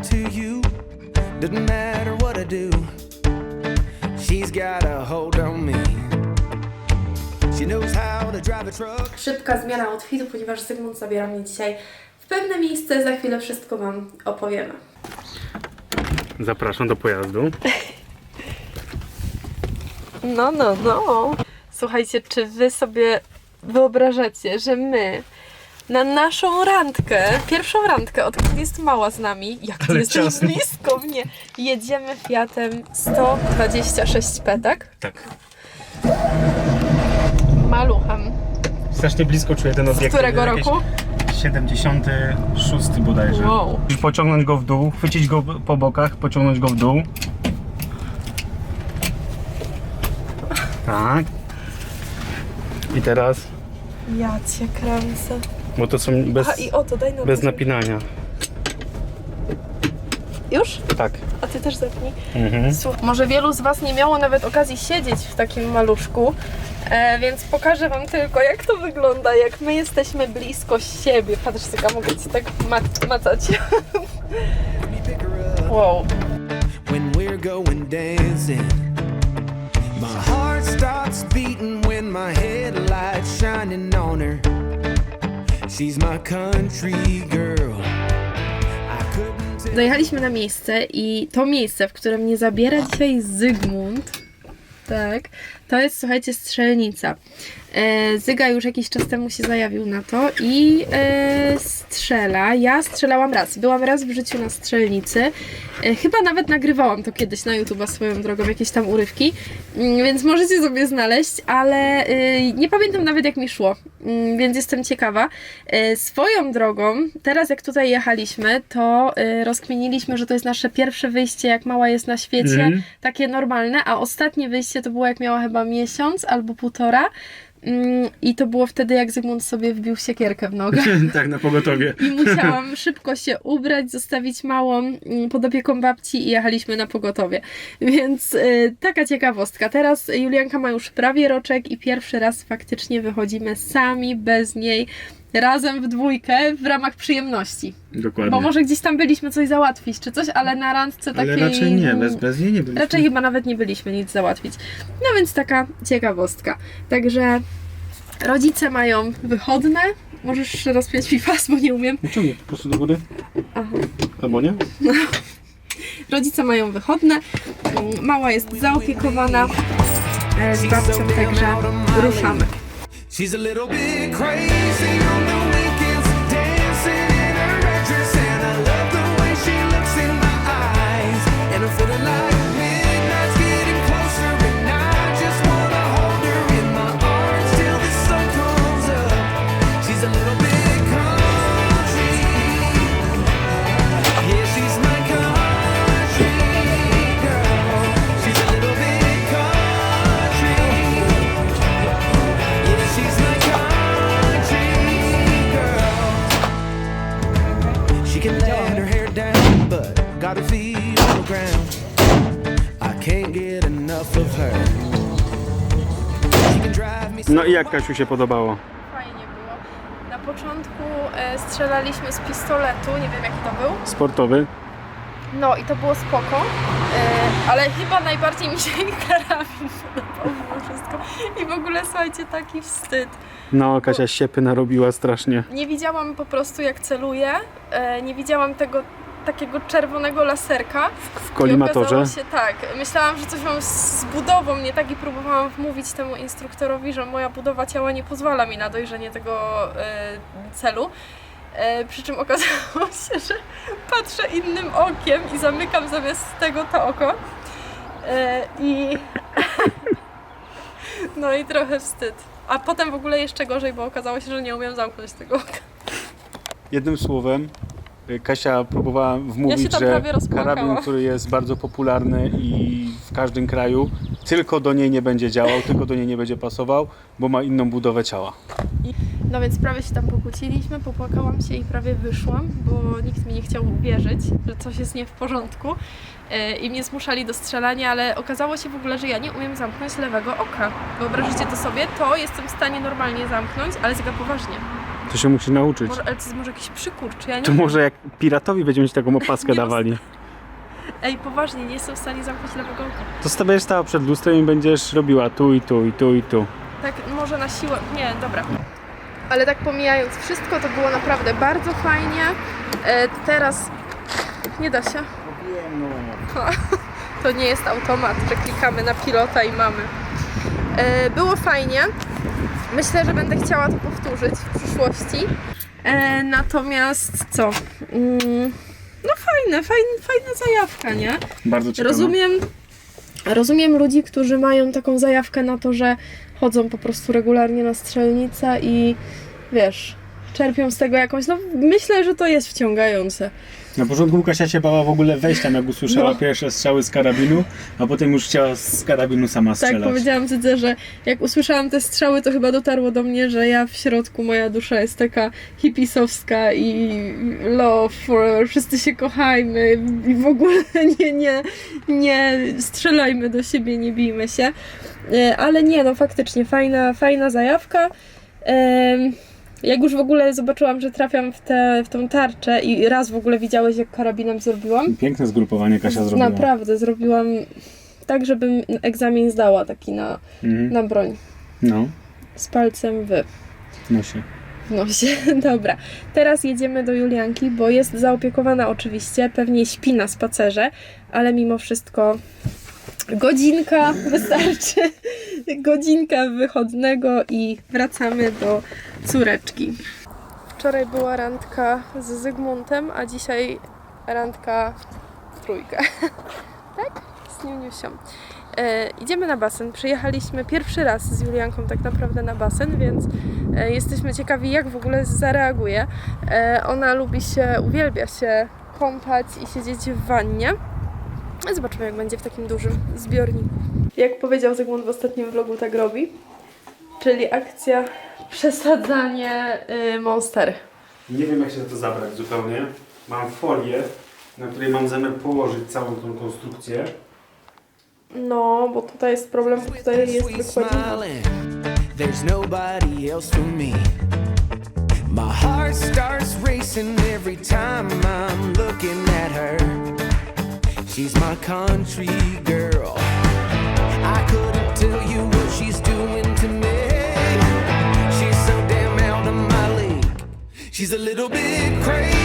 right to you. Doesn't matter what I do. She's got a hold on me. She knows how to drive a truck. Szybka zmiana outfitu, ponieważ Zygmunt zabiera mnie dzisiaj w pewne miejsce. Za chwilę wszystko Wam opowiemy. Zapraszam do pojazdu. No, no, no. Słuchajcie, czy Wy sobie wyobrażacie, że my na naszą randkę, pierwszą randkę, odkąd jest mała z nami, jak ty Ale jesteś blisko mnie, jedziemy Fiatem 126P, tak? Tak. Maluchem. Strasznie blisko czuję ten Z obiekt. którego Jakieś roku? 76 bodajże. Wow. Musisz pociągnąć go w dół, chwycić go po bokach, pociągnąć go w dół. Tak. I teraz, Ja cię kręcę. Bo to są bez, A i oto, daj na bez napinania. Już? Tak. A ty też zepnij. Mhm. Słuchaj, może wielu z Was nie miało nawet okazji siedzieć w takim maluszku, e, więc pokażę Wam tylko, jak to wygląda, jak my jesteśmy blisko siebie. Patrz, Syka, mogę Ci tak ma- macać. Me pick her up Wow. when we're going dancing. My heart starts beating when my headlights shining on her. She's my country girl. Dojechaliśmy na miejsce i to miejsce, w którym mnie zabiera dzisiaj Zygmunt, tak, to jest, słuchajcie, strzelnica. E, Zyga już jakiś czas temu się zajawił na to i e, strzela. Ja strzelałam raz. Byłam raz w życiu na strzelnicy. E, chyba nawet nagrywałam to kiedyś na YouTube swoją drogą, jakieś tam urywki, Mm, więc możecie sobie znaleźć, ale nie pamiętam nawet jak mi szło, Mm, więc jestem ciekawa. Swoją drogą, teraz jak tutaj jechaliśmy, to rozkminiliśmy, że to jest nasze pierwsze wyjście, jak mała jest na świecie, Mhm. takie normalne, a ostatnie wyjście to było jak miała chyba miesiąc albo półtora. Mm, I to było wtedy, jak Zygmunt sobie wbił siekierkę w nogę. tak, na pogotowie. I musiałam szybko się ubrać, zostawić małą mm, pod opieką babci i jechaliśmy na pogotowie. Więc y, taka ciekawostka. Teraz Julianka ma już prawie roczek i pierwszy raz faktycznie wychodzimy sami, bez niej, razem w dwójkę w ramach przyjemności. Dokładnie. Bo może gdzieś tam byliśmy coś załatwić czy coś, ale na randce Ale takiej... raczej nie, bez, bez niej nie byliśmy. Raczej chyba nawet nie byliśmy nic załatwić. No więc taka ciekawostka. Także rodzice mają wychodne. Możesz rozpiąć mi pas, bo nie umiem. Ciągnie po prostu do góry. Aha. Albo nie? Rodzice mają wychodne. Mała jest zaopiekowana e, z babcią, także ruszamy. She's a little bit crazy She can let her hair down, but got her feet on the ground. I can't get enough of her. She can drive me No i jak Kasiu się podobało? Fajnie było. Na początku e, strzelaliśmy z pistoletu, nie wiem jaki to był. Sportowy? No i to było spoko, e, ale chyba najbardziej mi się karabin podobał wszystko. I w ogóle słuchajcie, taki wstyd. No, Kasia siepy narobiła strasznie. Nie widziałam po prostu jak celuję, e, nie widziałam tego takiego czerwonego laserka. W I kolimatorze. się tak, myślałam, że coś mam z budową nie tak i próbowałam wmówić temu instruktorowi, że moja budowa ciała nie pozwala mi na dojrzenie tego e, celu. E, przy czym okazało się, że patrzę innym okiem i zamykam zamiast tego to oko. E, I no i trochę wstyd. A potem w ogóle jeszcze gorzej, bo okazało się, że nie umiem zamknąć tego oka. Jednym słowem, y, Kasia próbowała wmówić, tam że prawie karabin, który jest bardzo popularny i w każdym kraju, tylko do niej nie będzie działał, tylko do niej nie będzie pasował, bo ma inną budowę ciała. No więc prawie się tam pokłóciliśmy, popłakałam się i prawie wyszłam, bo nikt mi nie chciał uwierzyć, że coś jest nie w porządku e, i mnie zmuszali do strzelania, ale okazało się w ogóle, że ja nie umiem zamknąć lewego oka. Wyobraźcie to sobie, to jestem w stanie normalnie zamknąć, ale zga poważnie. To się musi nauczyć. Może, ale to jest może jakiś przykurcz, ja nie To może jak piratowi będziemy ci taką opaskę dawali. Ej, poważnie, nie jestem w stanie zamknąć lewego oka. To sta- będziesz stała przed lustrem i będziesz robiła tu i tu i tu i tu. Tak, może na siłę. Nie, dobra. Ale tak pomijając wszystko, to było naprawdę bardzo fajnie. E, teraz nie da się. To nie jest automat, że klikamy na pilota i mamy. E, było fajnie. Myślę, że będę chciała to powtórzyć w przyszłości. E, natomiast co? Mm, no fajne, fajne, fajna zajawka, nie? Bardzo ciekawe. Rozumiem, rozumiem ludzi, którzy mają taką zajawkę na to, że chodzą po prostu regularnie na strzelnicę i wiesz, czerpią z tego jakąś. No, myślę, że to jest wciągające. Na początku Kasia się bała w ogóle wejść tam, jak usłyszała No. pierwsze strzały z karabinu, a potem już chciała z karabinu sama Tak, strzelać. powiedziałam Cydze, że jak usłyszałam te strzały, to chyba dotarło do mnie, że ja w środku, moja dusza jest taka hipisowska i love forever, wszyscy się kochajmy i w ogóle nie, nie, nie strzelajmy do siebie, nie bijmy się. E, Ale nie, no faktycznie fajna, fajna zajawka. Em, Jak już w ogóle zobaczyłam, że trafiam w, tę w tą tarczę i raz w ogóle widziałeś, jak karabinem zrobiłam, Piękne zgrupowanie Kasia zrobiła. Naprawdę, zrobiłam tak, żebym egzamin zdała taki na, Mhm. na broń. No, Z palcem w nosie. nosie. Dobra, teraz jedziemy do Julianki, bo jest zaopiekowana oczywiście, pewnie śpi na spacerze, ale mimo wszystko godzinka wystarczy. Godzinka wychodnego i wracamy do córeczki. Wczoraj była randka z Zygmuntem, a dzisiaj randka w trójkę. tak? Z Niuniusią. E, idziemy na basen. Przyjechaliśmy pierwszy raz z Julianką tak naprawdę na basen, więc e, jesteśmy ciekawi, jak w ogóle zareaguje. E, ona lubi się, uwielbia się kąpać i siedzieć w wannie. Zobaczymy, jak będzie w takim dużym zbiorniku. Jak powiedział Zygmunt w ostatnim vlogu, tak robi. Czyli akcja przesadzanie y, monster. Nie wiem, jak się to zabrać zupełnie. Mam folię, na której mam zamiar położyć całą tą konstrukcję. No, bo tutaj jest problem, bo tutaj jest Sweet wykładnika. smiling. There's nobody else for me. My heart starts racing every time I'm looking at her. She's my country girl. I couldn't tell you She's a little bit crazy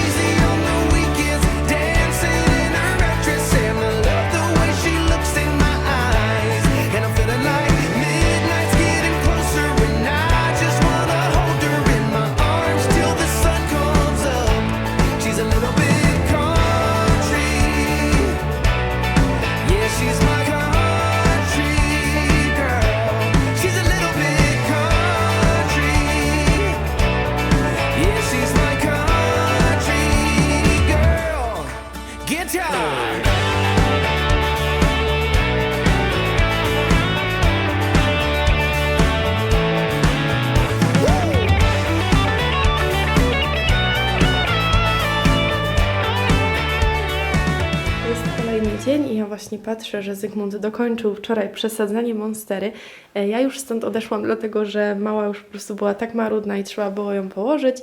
właśnie patrzę, że Zygmunt dokończył wczoraj przesadzanie monstery. E, Ja już stąd odeszłam, dlatego że mała już po prostu była tak marudna i trzeba było ją położyć,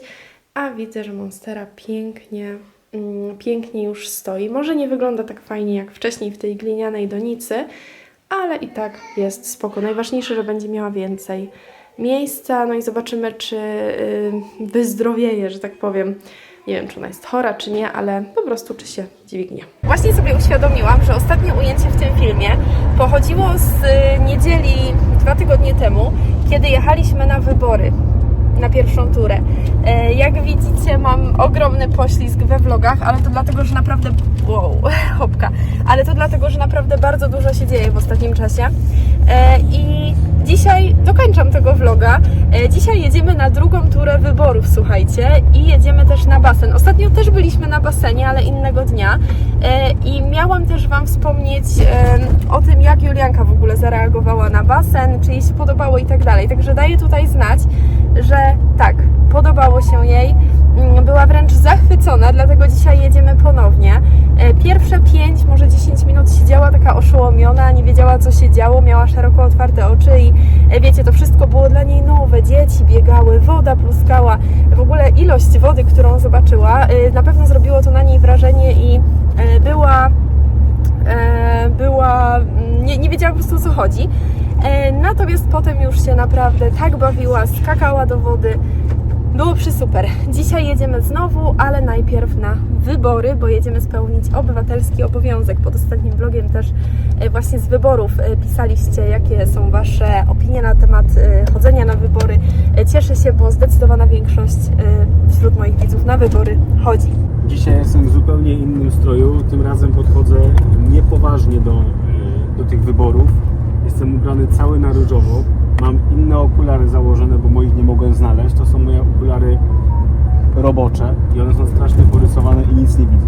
a widzę, że monstera pięknie, mm, pięknie już stoi. Może nie wygląda tak fajnie jak wcześniej w tej glinianej donicy, ale i tak jest spoko. Najważniejsze, że będzie miała więcej miejsca, no i zobaczymy, czy y, wyzdrowieje, że tak powiem. Nie wiem, czy ona jest chora, czy nie, ale po prostu czy się dźwignie. Właśnie sobie uświadomiłam, że ostatnie ujęcie w tym filmie pochodziło z y, niedzieli dwa tygodnie temu, kiedy jechaliśmy na wybory na pierwszą turę. E, Jak widzicie, mam ogromny poślizg we vlogach, ale to dlatego, że naprawdę. Wow, hopka. Ale to dlatego, że naprawdę bardzo dużo się dzieje w ostatnim czasie. E, I dzisiaj dokończam tego vloga. E, Dzisiaj jedziemy na drugą turę wyborów, słuchajcie, i jedziemy też na basen. Ostatnio też byliśmy na basenie, ale innego dnia. I miałam też Wam wspomnieć o tym, jak Julianka w ogóle zareagowała na basen, czy jej się podobało i tak dalej. Także daję tutaj znać, że tak, podobało się jej. Mm, Była wręcz zachwycona, dlatego dzisiaj jedziemy ponownie. E, Pierwsze 5, może 10 minut siedziała taka oszołomiona, nie wiedziała co się działo, miała szeroko otwarte oczy i e, wiecie, to wszystko było dla niej nowe. Dzieci biegały, woda pluskała. W ogóle ilość wody, którą zobaczyła, e, na pewno zrobiło to na niej wrażenie i była była, mm, nie, nie wiedziała po prostu o co chodzi. E, natomiast potem już się naprawdę tak bawiła, skakała do wody. Było przy super. Dzisiaj jedziemy znowu, ale najpierw na wybory, bo jedziemy spełnić obywatelski obowiązek. Pod ostatnim vlogiem też e, właśnie z wyborów e, pisaliście, jakie są Wasze opinie na temat chodzenia na wybory. Cieszę się, bo zdecydowana większość wśród moich widzów na wybory chodzi. Dzisiaj jestem w zupełnie innym stroju. Tym razem podchodzę niepoważnie do, do tych wyborów. Jestem ubrany cały na różowo. Mam inne okulary założone, bo moich nie mogłem znaleźć. To są moje okulary robocze i one są strasznie porysowane i nic nie widzę.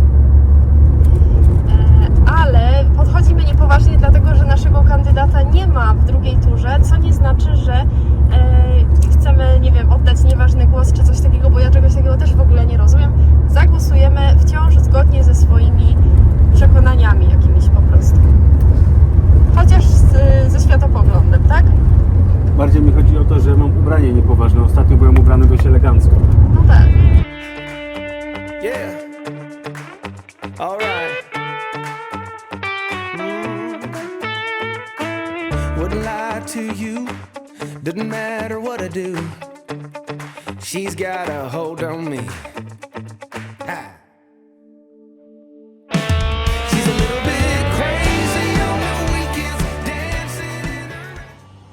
ale podchodzimy niepoważnie, dlatego że naszego kandydata nie ma w drugiej turze, co nie znaczy, że e, chcemy, nie wiem, oddać do. She's got a hold on me.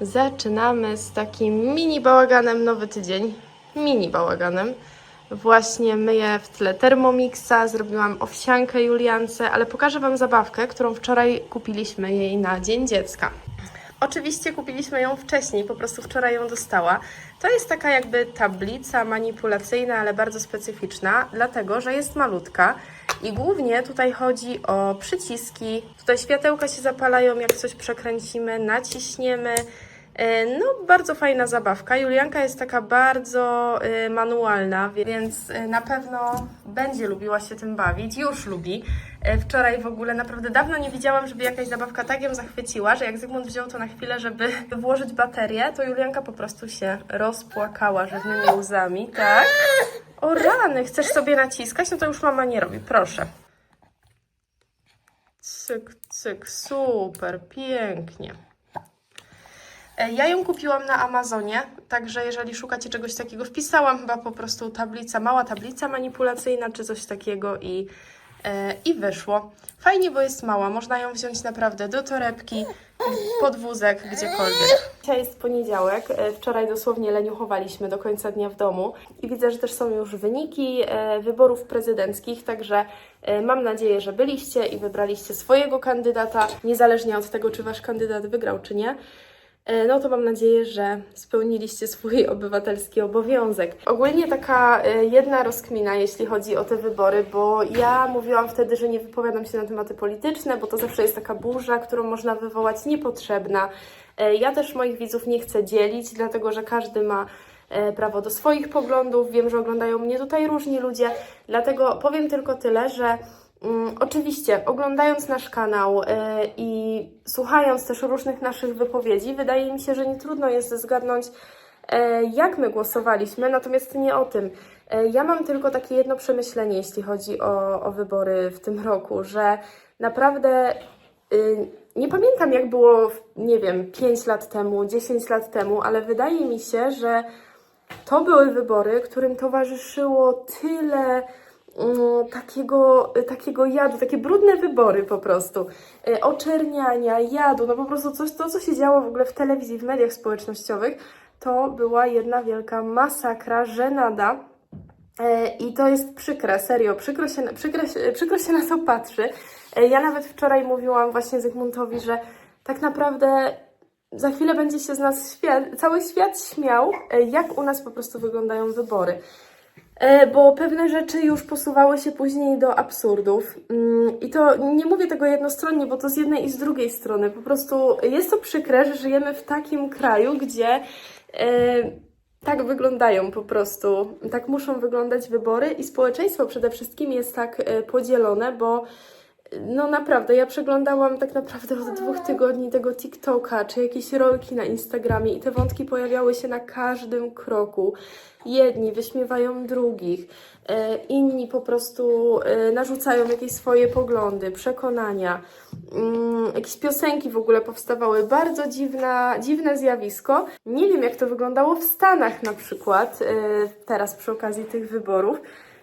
Zaczynamy z takim mini bałaganem nowy tydzień. Mini bałaganem. Właśnie myję w tle Thermomixa, zrobiłam owsiankę Juliance, ale pokażę Wam zabawkę, którą wczoraj kupiliśmy jej na Dzień Dziecka. Oczywiście kupiliśmy ją wcześniej, po prostu wczoraj ją dostała. To jest taka jakby tablica manipulacyjna, ale bardzo specyficzna, dlatego że jest malutka i głównie tutaj chodzi o przyciski. Tutaj światełka się zapalają, jak coś przekręcimy, naciśniemy. E, No, bardzo fajna zabawka. Julianka jest taka bardzo e, manualna, więc e, na pewno będzie lubiła się tym bawić. Już lubi. Wczoraj w ogóle naprawdę dawno nie widziałam, żeby jakaś zabawka tak ją zachwyciła, że jak Zygmunt wziął to na chwilę, żeby włożyć baterię, to Julianka po prostu się rozpłakała żywnymi łzami, tak? O rany, chcesz sobie naciskać? No to już mama nie robi, proszę. Cyk, cyk, super, pięknie. E, Ja ją kupiłam na Amazonie, także jeżeli szukacie czegoś takiego, wpisałam chyba po prostu tablica, mała tablica manipulacyjna czy coś takiego i, e, i wyszło. Fajnie, bo jest mała, można ją wziąć naprawdę do torebki, pod wózek, gdziekolwiek. Dzisiaj jest poniedziałek, e, wczoraj dosłownie leniuchowaliśmy do końca dnia w domu i widzę, że też są już wyniki e, wyborów prezydenckich, także mam nadzieję, że byliście i wybraliście swojego kandydata, niezależnie od tego, czy wasz kandydat wygrał, czy nie. E, no to mam nadzieję, że spełniliście swój obywatelski obowiązek. Ogólnie taka e, jedna rozkmina, jeśli chodzi o te wybory, bo ja mówiłam wtedy, że nie wypowiadam się na tematy polityczne, bo to zawsze jest taka burza, którą można wywołać niepotrzebna. E, Ja też moich widzów nie chcę dzielić, dlatego że każdy ma prawo do swoich poglądów. Wiem, że oglądają mnie tutaj różni ludzie, dlatego powiem tylko tyle, że Oczywiście, oglądając nasz kanał e, i słuchając też różnych naszych wypowiedzi, wydaje mi się, że nie trudno jest zgadnąć, e, jak my głosowaliśmy, natomiast nie o tym. E, ja mam tylko takie jedno przemyślenie, jeśli chodzi o, o wybory w tym roku, że naprawdę y, nie pamiętam, jak było, nie wiem, 5 lat temu, 10 lat temu, ale wydaje mi się, że to były wybory, którym towarzyszyło tyle mm, takiego, takiego jadu, takie brudne wybory po prostu. E, Oczerniania, jadu, no po prostu coś, to, co się działo w ogóle w telewizji, w mediach społecznościowych, to była jedna wielka masakra, żenada. E, I to jest przykre, serio, przykro się, przykro, przykro się na to patrzy. E, Ja nawet wczoraj mówiłam właśnie Zygmuntowi, że tak naprawdę za chwilę będzie się z nas świat, cały świat śmiał, jak u nas po prostu wyglądają wybory. E, Bo pewne rzeczy już posuwały się później do absurdów. Mm, I to nie mówię tego jednostronnie, bo to z jednej i z drugiej strony. Po prostu jest to przykre, że żyjemy w takim kraju, gdzie e, tak wyglądają po prostu, tak muszą wyglądać wybory i społeczeństwo przede wszystkim jest tak e, podzielone, bo no naprawdę, ja przeglądałam tak naprawdę od dwóch tygodni tego TikToka, czy jakieś rolki na Instagramie i te wątki pojawiały się na każdym kroku. Jedni wyśmiewają drugich, e, inni po prostu e, narzucają jakieś swoje poglądy, przekonania. Mm, jakieś piosenki w ogóle powstawały. Bardzo dziwna, dziwne zjawisko. Nie wiem, jak to wyglądało w Stanach na przykład, e, teraz przy okazji tych wyborów.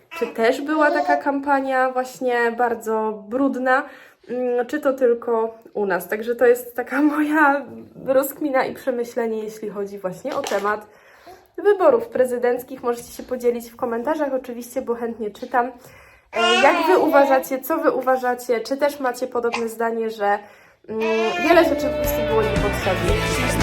Czy też była taka kampania właśnie bardzo brudna, mm, czy to tylko u nas? Także to jest taka moja rozkmina i przemyślenie, jeśli chodzi właśnie o temat wyborów prezydenckich. Możecie się podzielić w komentarzach oczywiście, bo chętnie czytam. E, Jak wy uważacie, co wy uważacie, czy też macie podobne zdanie, że mm, wiele rzeczy po prostu było niepotrzebnych?